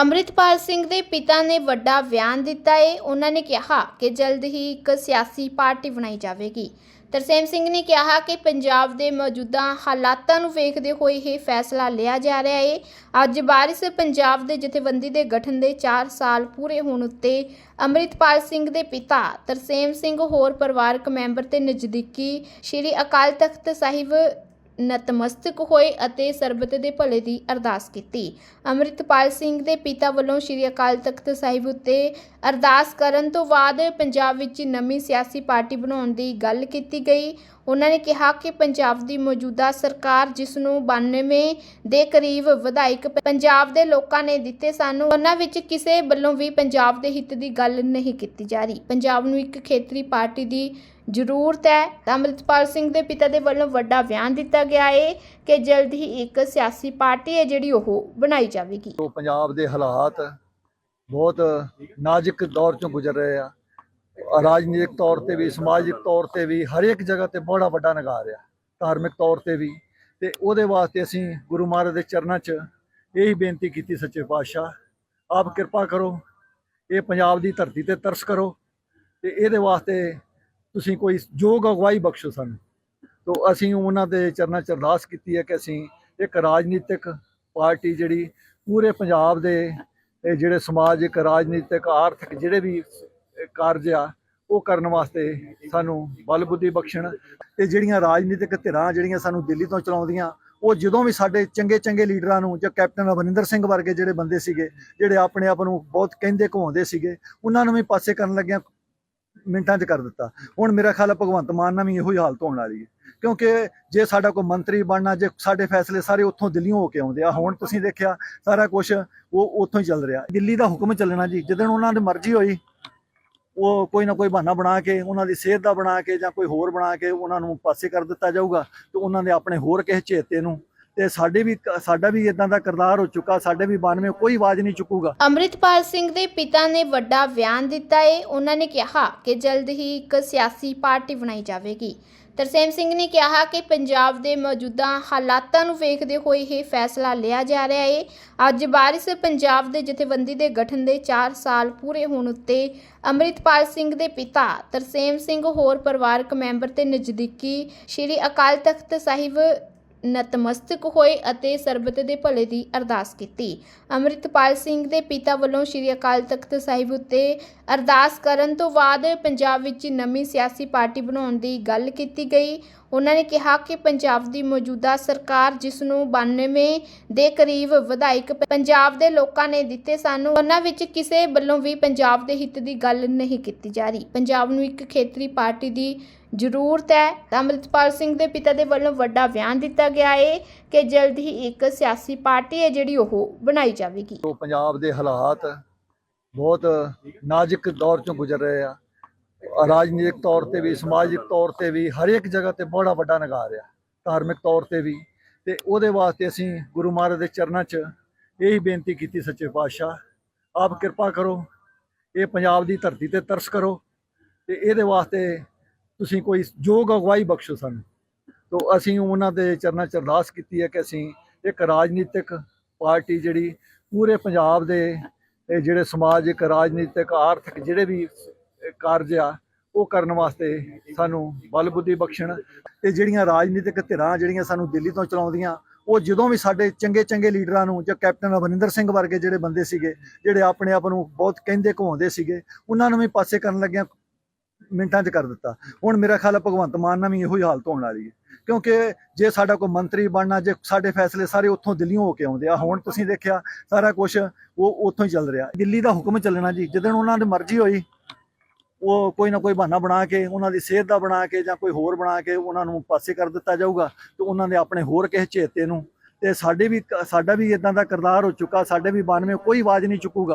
ਅੰਮ੍ਰਿਤਪਾਲ ਸਿੰਘ ਦੇ ਪਿਤਾ ਨੇ ਵੱਡਾ ਬਿਆਨ ਦਿੱਤਾ ਏ। ਉਹਨਾਂ ਨੇ ਕਿਹਾ ਕਿ ਜਲਦ ਹੀ ਇੱਕ ਸਿਆਸੀ ਪਾਰਟੀ ਬਣਾਈ ਜਾਵੇਗੀ। ਤਰਸੇਮ ਸਿੰਘ ਨੇ ਕਿਹਾ ਕਿ ਪੰਜਾਬ ਦੇ ਮੌਜੂਦਾ ਹਾਲਾਤਾਂ ਨੂੰ ਵੇਖਦੇ ਹੋਏ ਇਹ ਫੈਸਲਾ ਲਿਆ ਜਾ ਰਿਹਾ ਏ। ਅੱਜ ਬਾਰਿਸ਼ ਪੰਜਾਬ ਦੇ ਜਥੇਬੰਦੀ ਦੇ ਗਠਨ ਦੇ 4 ਸਾਲ ਪੂਰੇ ਹੋਣ ਉੱਤੇ ਅੰਮ੍ਰਿਤਪਾਲ ਸਿੰਘ ਦੇ ਪਿਤਾ ਤਰਸੇਮ ਸਿੰਘ ਹੋਰ ਪਰਿਵਾਰਕ ਮੈਂਬਰ ਤੇ ਨਜ਼ਦੀਕੀ ਸ਼੍ਰੀ ਅਕਾਲ ਤਖਤ ਸਾਹਿਬ ਨਤਮਸਤਕ ਹੋਏ ਅਤੇ ਸਰਬਤ ਦੇ ਭਲੇ ਦੀ ਅਰਦਾਸ ਕੀਤੀ। ਅੰਮ੍ਰਿਤਪਾਲ ਸਿੰਘ ਦੇ ਪਿਤਾ ਵੱਲੋਂ ਸ੍ਰੀ ਅਕਾਲ ਤਖਤ ਸਾਹਿਬ ਉੱਤੇ ਅਰਦਾਸ ਕਰਨ ਤੋਂ ਬਾਅਦ ਪੰਜਾਬ ਵਿੱਚ ਨਵੀਂ ਸਿਆਸੀ ਪਾਰਟੀ ਬਣਾਉਣ ਦੀ ਗੱਲ ਕੀਤੀ ਗਈ। ਉਹਨਾਂ ਨੇ ਕਿਹਾ ਕਿ ਪੰਜਾਬ ਦੀ ਮੌਜੂਦਾ ਸਰਕਾਰ ਜਿਸ ਨੂੰ 92 ਦੇ ਕਰੀਬ ਵਿਧਾਇਕ ਪੰਜਾਬ ਦੇ ਲੋਕਾਂ ਨੇ ਦਿੱਤੇ ਸਾਨੂੰ, ਉਹਨਾਂ ਵਿੱਚ ਕਿਸੇ ਵੱਲੋਂ ਵੀ ਪੰਜਾਬ ਦੇ ਹਿੱਤ ਦੀ ਗੱਲ ਨਹੀਂ ਕੀਤੀ ਜਾ ਰਹੀ। ਪੰਜਾਬ ਨੂੰ ਇੱਕ ਖੇਤਰੀ ਪਾਰਟੀ ਦੀ ਜ਼ਰੂਰਤ ਹੈ। ਤਾਂ ਅੰਮ੍ਰਿਤਪਾਲ ਸਿੰਘ ਦੇ ਪਿਤਾ ਦੇ ਵੱਲੋਂ ਵੱਡਾ ਬਿਆਨ ਦਿੱਤਾ ਗਿਆ ਹੈ ਕਿ ਜਲਦ ਹੀ ਇੱਕ ਸਿਆਸੀ ਪਾਰਟੀ ਹੈ ਜਿਹੜੀ ਉਹ ਬਣਾਈ ਜਾਵੇਗੀ। ਜੋ ਪੰਜਾਬ ਦੇ ਹਾਲਾਤ ਬਹੁਤ ਨਾਜ਼ੁਕ ਦੌਰ ਚੋਂ ਗੁਜ਼ਰ ਰਹੇ ਆ। ਰਾਜਨੀਤਿਕ ਤੌਰ ਤੇ ਵੀ, ਸਮਾਜਿਕ ਤੌਰ ਤੇ ਵੀ ਹਰ ਇੱਕ ਜਗ੍ਹਾ ਤੇ ਬੜਾ ਵੱਡਾ ਨਗਾਰ ਆ, ਧਾਰਮਿਕ ਤੌਰ ਤੇ ਵੀ। ਤੇ ਉਹਦੇ ਵਾਸਤੇ ਅਸੀਂ ਗੁਰੂ ਮਹਾਰਾਜ ਦੇ ਚਰਨਾਂ 'ਚ ਇਹੀ ਬੇਨਤੀ ਕੀਤੀ ਸੱਚੇ ਪਾਤਸ਼ਾਹ, ਆਪ ਕਿਰਪਾ ਕਰੋ, ਇਹ ਪੰਜਾਬ ਦੀ ਧਰਤੀ ਤੇ ਤਰਸ ਕਰੋ ਤੇ ਇਹਦੇ ਵਾਸਤੇ ਤੁਸੀਂ ਕੋਈ ਯੋਗ ਅਗਵਾਈ ਬਖਸ਼ੋ ਸਾਨੂੰ। ਤੋ ਅਸੀਂ ਉਹਨਾਂ ਦੇ ਚਰਨਾਂ 'ਚ ਅਰਦਾਸ ਕੀਤੀ ਹੈ ਕਿ ਅਸੀਂ ਇੱਕ ਰਾਜਨੀਤਿਕ ਪਾਰਟੀ ਜਿਹੜੀ ਪੂਰੇ ਪੰਜਾਬ ਦੇ ਜਿਹੜੇ ਸਮਾਜਿਕ, ਰਾਜਨੀਤਿਕ, ਆਰਥਿਕ ਜਿਹੜੇ ਵੀ ਕਾਰਜ ਆ, ਉਹ ਕਰਨ ਵਾਸਤੇ ਸਾਨੂੰ ਬਲ ਬੁੱਧੀ ਬਖਸ਼ਣ ਤੇ ਜਿਹੜੀਆਂ ਰਾਜਨੀਤਿਕ ਧਿਰਾਂ ਜਿਹੜੀਆਂ ਸਾਨੂੰ ਦਿੱਲੀ ਤੋਂ ਚਲਾਉਂਦੀਆਂ, ਉਹ ਜਦੋਂ ਵੀ ਸਾਡੇ ਚੰਗੇ ਚੰਗੇ ਲੀਡਰਾਂ ਨੂੰ ਜਾਂ ਕੈਪਟਨ ਅਮਰਿੰਦਰ ਸਿੰਘ ਵਰਗੇ ਜਿਹੜੇ ਬੰਦੇ ਸੀਗੇ, ਜਿਹੜੇ ਆਪਣੇ ਆਪ ਨੂੰ ਬਹੁਤ ਕਹਿੰਦੇ ਘਵਾਉਂਦੇ ਸੀਗੇ, ਉਹਨਾਂ ਨੂੰ ਵੀ ਪਾਸੇ ਕਰਨ ਲੱਗਿਆ ਮਿੰਟਾਂ 'ਚ ਕਰ ਦਿੱਤਾ। ਹੁਣ ਮੇਰਾ ਖਿਆਲ ਹੈ ਭਗਵੰਤ ਮਾਨ ਨਾਲ ਵੀ ਇਹੋ ਹੀ ਹਾਲਤ ਹੋਣ ਵਾਲੀ ਹੈ। ਕਿਉਂਕਿ ਜੇ ਸਾਡਾ ਕੋਈ ਮੰਤਰੀ ਬਣਨਾ, ਜੇ ਸਾਡੇ ਫੈਸਲੇ ਸਾਰੇ ਉੱਥੋਂ ਦਿੱਲੀੋਂ ਹੋ ਕੇ ਆਉਂਦੇ ਆ, ਹੁਣ ਤੁਸੀਂ ਦੇਖਿਆ ਸਾਰਾ ਕੁਝ ਉਹ ਉੱਥੋਂ ਹੀ ਚੱਲ ਰਿਹਾ। ਦਿੱਲੀ ਦਾ ਹੁਕਮ ਚੱਲਣਾ ਜੀ ਜਦੋਂ ਉਹਨਾਂ ਦੀ ਮਰਜ਼ੀ ਹੋਈ ਉਹ ਕੋਈ ਨਾ ਕੋਈ ਬਹਾਨਾ ਬਣਾ ਕੇ, ਉਹਨਾਂ ਦੀ ਸਿਹਤ ਦਾ ਬਣਾ ਕੇ ਜਾਂ ਕੋਈ ਹੋਰ ਬਣਾ ਕੇ ਉਹਨਾਂ ਨੂੰ ਪਾਸੇ ਕਰ ਦਿੱਤਾ ਜਾਊਗਾ ਤੇ ਉਹਨਾਂ ਦੇ ਆਪਣੇ ਹੋਰ ਕਿਸੇ ਚੇਤੇ ਨੂੰ। ਤੇ ਸਾਡੇ ਵੀ, ਸਾਡਾ ਵੀ ਇਦਾਂ ਦਾ ਕਰਦਾਰ ਹੋ ਚੁੱਕਾ, ਸਾਡੇ ਵੀ 92 ਕੋਈ ਆਵਾਜ਼ ਨਹੀਂ ਚੁੱਕੂਗਾ। ਅੰਮ੍ਰਿਤਪਾਲ ਸਿੰਘ ਦੇ ਪਿਤਾ ਨੇ ਵੱਡਾ ਬਿਆਨ ਦਿੱਤਾ ਹੈ ਉਹਨਾਂ ਨੇ ਕਿਹਾ ਕਿ ਜਲਦ ਹੀ ਇੱਕ ਸਿਆਸੀ ਪਾਰਟੀ ਬਣਾਈ ਜਾਵੇਗੀ। ਤਰਸੇਮ ਸਿੰਘ ਨੇ ਕਿਹਾ ਕਿ ਪੰਜਾਬ ਦੇ ਮੌਜੂਦਾ ਹਾਲਾਤਾਂ ਨੂੰ ਵੇਖਦੇ ਹੋਏ ਇਹ ਫੈਸਲਾ ਲਿਆ ਜਾ ਰਿਹਾ ਹੈ ਅੱਜ ਬਾਰਿਸ਼ ਪੰਜਾਬ ਦੇ ਜਥੇਬੰਦੀ ਦੇ ਗਠਨ ਦੇ 4 ਸਾਲ ਪੂਰੇ ਹੋਣ ਉੱਤੇ ਅੰਮ੍ਰਿਤਪਾਲ ਸਿੰਘ ਦੇ ਪਿਤਾ ਤਰਸੇਮ ਸਿੰਘ ਹੋਰ ਪਰਿਵਾਰਕ ਮੈਂਬਰ ਤੇ ਨਜ਼ਦੀਕੀ ਸ਼੍ਰੀ ਅਕਾਲ ਤਖਤ ਸਾਹਿਬ ਨਤਮਸਤਕ ਹੋਏ ਅਤੇ ਸਰਬਤ ਦੇ ਭਲੇ ਦੀ ਅਰਦਾਸ ਕੀਤੀ। ਅੰਮ੍ਰਿਤਪਾਲ ਸਿੰਘ ਦੇ ਪਿਤਾ ਵੱਲੋਂ ਸ੍ਰੀ ਅਕਾਲ ਤਖਤ ਸਾਹਿਬ ਉੱਤੇ ਅਰਦਾਸ ਕਰਨ ਤੋਂ ਬਾਅਦ ਪੰਜਾਬ ਵਿੱਚ ਨਵੀਂ ਸਿਆਸੀ ਪਾਰਟੀ ਬਣਾਉਣ ਦੀ ਗੱਲ ਕੀਤੀ ਗਈ। ਉਹਨਾਂ ਨੇ ਕਿਹਾ ਕਿ ਪੰਜਾਬ ਦੀ ਮੌਜੂਦਾ ਸਰਕਾਰ ਜਿਸ ਨੂੰ 92 ਦੇ ਕਰੀਬ ਵਿਧਾਇਕ ਪੰਜਾਬ ਦੇ ਲੋਕਾਂ ਨੇ ਦਿੱਤੇ ਸਾਨੂੰ, ਉਹਨਾਂ ਵਿੱਚ ਕਿਸੇ ਵੱਲੋਂ ਵੀ ਪੰਜਾਬ ਦੇ ਹਿੱਤ ਦੀ ਗੱਲ ਨਹੀਂ ਕੀਤੀ ਜਾ ਰਹੀ। ਪੰਜਾਬ ਨੂੰ ਇੱਕ ਖੇਤਰੀ ਪਾਰਟੀ ਦੀ ਜ਼ਰੂਰਤ ਹੈ। ਤਾਂ ਅੰਮ੍ਰਿਤਪਾਲ ਸਿੰਘ ਦੇ ਪਿਤਾ ਦੇ ਵੱਲੋਂ ਵੱਡਾ ਬਿਆਨ ਦਿੱਤਾ ਗਿਆ ਹੈ ਕਿ ਜਲਦ ਹੀ ਇੱਕ ਸਿਆਸੀ ਪਾਰਟੀ ਹੈ ਜਿਹੜੀ ਉਹ ਬਣਾਈ ਜਾਵੇਗੀ। ਪੰਜਾਬ ਦੇ ਹਾਲਾਤ ਬਹੁਤ ਨਾਜ਼ੁਕ ਦੌਰ ਚੋਂ ਗੁਜ਼ਰ ਰਹੇ ਆ। ਰਾਜਨੀਤਿਕ ਤੌਰ ਤੇ ਵੀ, ਸਮਾਜਿਕ ਤੌਰ ਤੇ ਵੀ ਹਰ ਇੱਕ ਜਗ੍ਹਾ ਤੇ ਬੜਾ ਵੱਡਾ ਨਗਾਰ ਆ ਧਾਰਮਿਕ ਤੌਰ ਤੇ ਵੀ। ਤੇ ਉਹਦੇ ਵਾਸਤੇ ਅਸੀਂ ਗੁਰੂ ਮਹਾਰਾਜ ਦੇ ਚਰਨਾਂ 'ਚ ਇਹੀ ਬੇਨਤੀ ਕੀਤੀ ਸੱਚੇ ਪਾਤਸ਼ਾਹ, ਆਪ ਕਿਰਪਾ ਕਰੋ, ਇਹ ਪੰਜਾਬ ਦੀ ਧਰਤੀ ਤੇ ਤਰਸ ਕਰੋ ਤੇ ਇਹਦੇ ਵਾਸਤੇ ਤੁਸੀਂ ਕੋਈ ਯੋਗ ਅਗਵਾਈ ਬਖਸ਼ੋ ਸਾਨੂੰ। ਤੋ ਅਸੀਂ ਉਹਨਾਂ ਦੇ ਚਰਨਾਂ 'ਚ ਅਰਦਾਸ ਕੀਤੀ ਹੈ ਕਿ ਅਸੀਂ ਇੱਕ ਰਾਜਨੀਤਿਕ ਪਾਰਟੀ ਜਿਹੜੀ ਪੂਰੇ ਪੰਜਾਬ ਦੇ ਜਿਹੜੇ ਸਮਾਜਿਕ, ਰਾਜਨੀਤਿਕ, ਆਰਥਿਕ ਜਿਹੜੇ ਵੀ ਕਾਰਜ ਆ, ਉਹ ਕਰਨ ਵਾਸਤੇ ਸਾਨੂੰ ਬਲ ਬੁੱਧੀ ਬਖਸ਼ਣ ਤੇ ਜਿਹੜੀਆਂ ਰਾਜਨੀਤਿਕ ਧਿਰਾਂ ਜਿਹੜੀਆਂ ਸਾਨੂੰ ਦਿੱਲੀ ਤੋਂ ਚਲਾਉਂਦੀਆਂ, ਉਹ ਜਦੋਂ ਵੀ ਸਾਡੇ ਚੰਗੇ ਚੰਗੇ ਲੀਡਰਾਂ ਨੂੰ ਜਾਂ ਕੈਪਟਨ ਅਮਰਿੰਦਰ ਸਿੰਘ ਵਰਗੇ ਜਿਹੜੇ ਬੰਦੇ ਸੀਗੇ, ਜਿਹੜੇ ਆਪਣੇ ਆਪ ਨੂੰ ਬਹੁਤ ਕਹਿੰਦੇ ਘਵਾਉਂਦੇ ਸੀਗੇ, ਉਹਨਾਂ ਨੂੰ ਵੀ ਪਾਸੇ ਕਰਨ ਲੱਗਿਆ ਮਿੰਟਾਂ 'ਚ ਕਰ ਦਿੱਤਾ। ਹੁਣ ਮੇਰਾ ਖਿਆਲ ਹੈ ਭਗਵੰਤ ਮਾਨ ਨਾਲ ਵੀ ਇਹੋ ਹੀ ਹਾਲਤ ਹੋਣ ਵਾਲੀ ਹੈ। ਕਿਉਂਕਿ ਜੇ ਸਾਡਾ ਕੋਈ ਮੰਤਰੀ ਬਣਨਾ, ਜੇ ਸਾਡੇ ਫੈਸਲੇ ਸਾਰੇ ਉੱਥੋਂ ਦਿੱਲੀੋਂ ਹੋ ਕੇ ਆਉਂਦੇ ਆ, ਹੁਣ ਤੁਸੀਂ ਦੇਖਿਆ ਸਾਰਾ ਕੁਝ ਉਹ ਉੱਥੋਂ ਹੀ ਚੱਲ ਰਿਹਾ। ਦਿੱਲੀ ਦਾ ਹੁਕਮ ਚੱਲਣਾ ਜੀ, ਜਦੋਂ ਉਹਨਾਂ ਦੀ ਮਰਜ਼ੀ ਹੋਈ ਉਹ ਕੋਈ ਨਾ ਕੋਈ ਬਹਾਨਾ ਬਣਾ ਕੇ, ਉਹਨਾਂ ਦੀ ਸਿਹਤ ਦਾ ਬਣਾ ਕੇ ਜਾਂ ਕੋਈ ਹੋਰ ਬਣਾ ਕੇ ਉਹਨਾਂ ਨੂੰ ਪਾਸੇ ਕਰ ਦਿੱਤਾ ਜਾਊਗਾ ਤੇ ਉਹਨਾਂ ਦੇ ਆਪਣੇ ਹੋਰ ਕਿਸੇ ਚੇਤੇ ਨੂੰ। ਤੇ ਸਾਡੇ ਵੀ ਸਾਡਾ ਵੀ ਇਦਾਂ ਦਾ ਕਿਰਦਾਰ ਹੋ ਚੁੱਕਾ, ਸਾਡੇ ਵੀ 92 ਕੋਈ ਆਵਾਜ਼ ਨਹੀਂ ਚੁੱਕੂਗਾ।